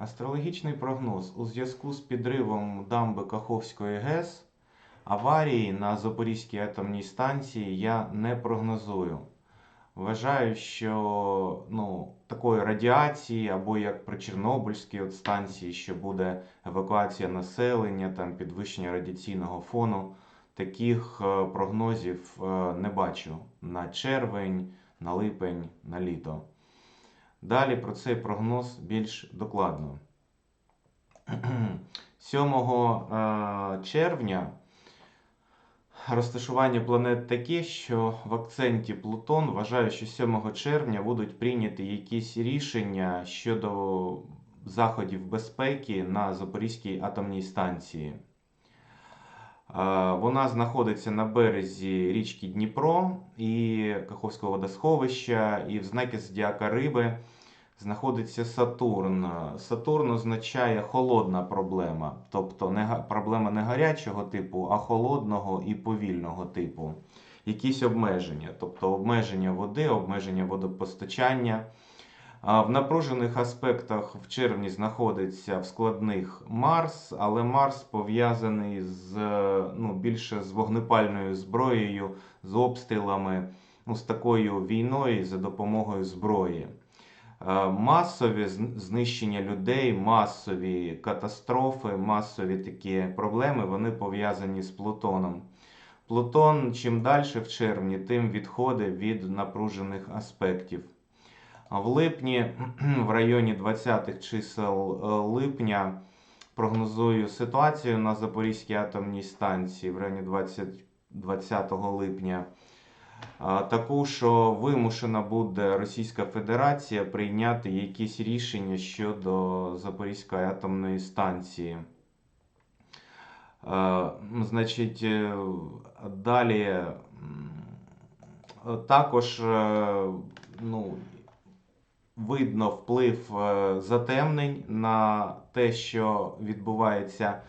Астрологічний прогноз у зв'язку з підривом дамби Каховської ГЕС аварії на Запорізькій атомній станції я не прогнозую. Вважаю, що ну, такої радіації або як при Чорнобильській от станції, що буде евакуація населення, там підвищення радіаційного фону, таких е, прогнозів е, не бачу на червень, на липень, на літо. Далі про цей прогноз більш докладно. 7 е, червня розташування планет таке, що в акценті Плутон вважаю, що 7 червня будуть прийняті якісь рішення щодо заходів безпеки на Запорізькій атомній станції. Е, Вона знаходиться на березі річки Дніпро і Каховського водосховища, і в знакі зодіака Риби знаходиться Сатурн. Сатурн означає холодна проблема, тобто не проблема не гарячого типу, а холодного і повільного типу. Якісь обмеження, тобто обмеження води, обмеження водопостачання. В напружених аспектах в червні знаходиться в складних Марс, але Марс пов'язаний з ну, більше з вогнепальною зброєю, з обстрілами, ну, з такою війною за допомогою зброї. Е, Масові знищення людей, масові катастрофи, масові такі проблеми, вони пов'язані з Плутоном. Плутон чим далі в червні, тим відходить від напружених аспектів. В липні, в районі 20-х чисел е, липня, прогнозую ситуацію на Запорізькій атомній станції в районі 20, 20 липня. Таку, що вимушена буде Російська Федерація прийняти якісь рішення щодо Запорізької атомної станції. Е, Значить, е, далі також е, ну, видно вплив затемнень на те, що відбувається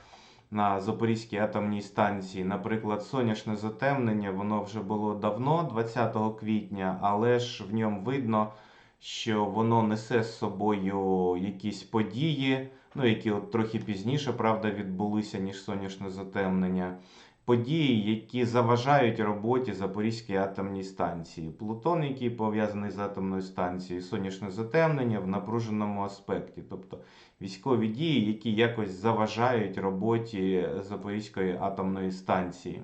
на Запорізькій атомній станції. Наприклад, сонячне затемнення, воно вже було давно, 20 квітня, але ж в ньому видно, що воно несе з собою якісь події, ну, які от трохи пізніше, правда, відбулися, ніж сонячне затемнення. Події, які заважають роботі Запорізької атомній станції. Плутон, який пов'язаний з атомною станцією, сонячне затемнення в напруженому аспекті. Тобто військові дії, які якось заважають роботі Запорізької атомної станції.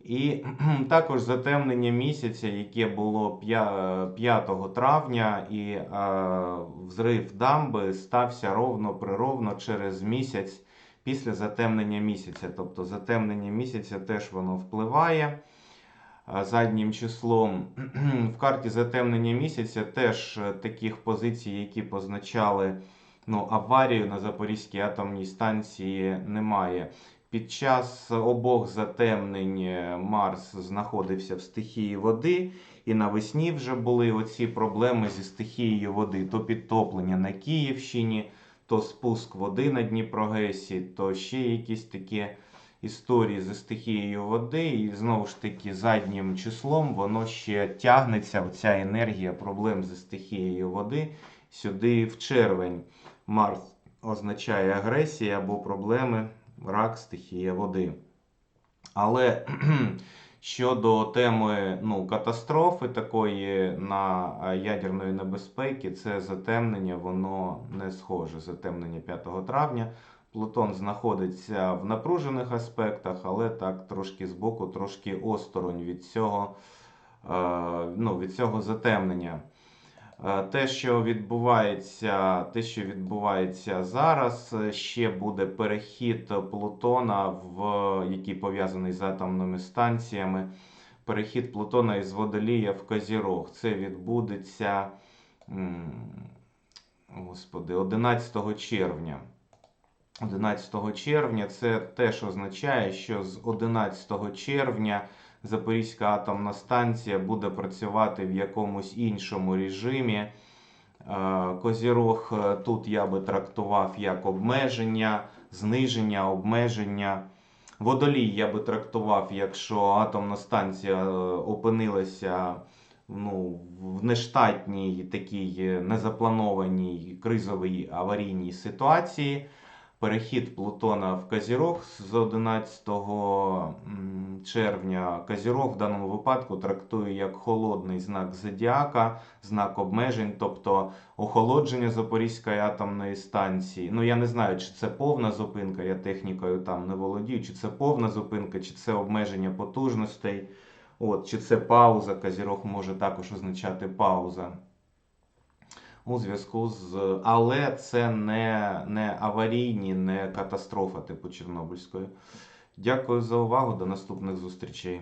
І також затемнення місяця, яке було 5 травня, і е, взрив дамби стався ровно прировно через місяць після затемнення місяця. Тобто затемнення місяця теж воно впливає заднім числом. В карті затемнення місяця теж е, таких позицій, які позначали ну, аварію на Запорізькій атомній станції, немає. Під час обох затемнень е, Марс знаходився в стихії води, і навесні вже були оці проблеми зі стихією води: то підтоплення на Київщині, то спуск води на Дніпрогесі, то ще якісь такі історії зі стихією води. І знову ж таки, заднім числом воно ще тягнеться, оця енергія проблем зі стихією води сюди в червень. Марс означає агресія або проблеми, рак, стихія води. Але щодо теми ну, катастрофи такої на е, ядерної небезпеки, це затемнення, воно не схоже. Затемнення 5 травня. Плутон знаходиться в напружених аспектах, але так трошки збоку, трошки осторонь від цього, е, ну, від цього затемнення. Е, Те, що відбувається, те, що відбувається зараз, ще буде перехід Плутона, в, який пов'язаний з атомними станціями. Перехід Плутона із Водолія в Козірог. Це відбудеться господи, 11 червня. 11 червня це теж означає, що з 11 червня Запорізька атомна станція буде працювати в якомусь іншому режимі. Е, Козірог е, тут я би трактував як обмеження, зниження, обмеження. Водолій я би трактував, якщо атомна станція е, опинилася ну, в нештатній такій незапланованій кризовій аварійній ситуації. Перехід Плутона в Казірог з 11 червня. Казірог в даному випадку трактує як холодний знак зодіака, знак обмежень, тобто охолодження Запорізької атомної станції. Ну я не знаю, чи це повна зупинка, я технікою там не володію, чи це повна зупинка, чи це обмеження потужностей. От, чи це пауза, Казірог може також означати пауза. У зв'язку з. Але це не, не аварійні, не катастрофа типу Чорнобильської. Дякую за увагу. До наступних зустрічей.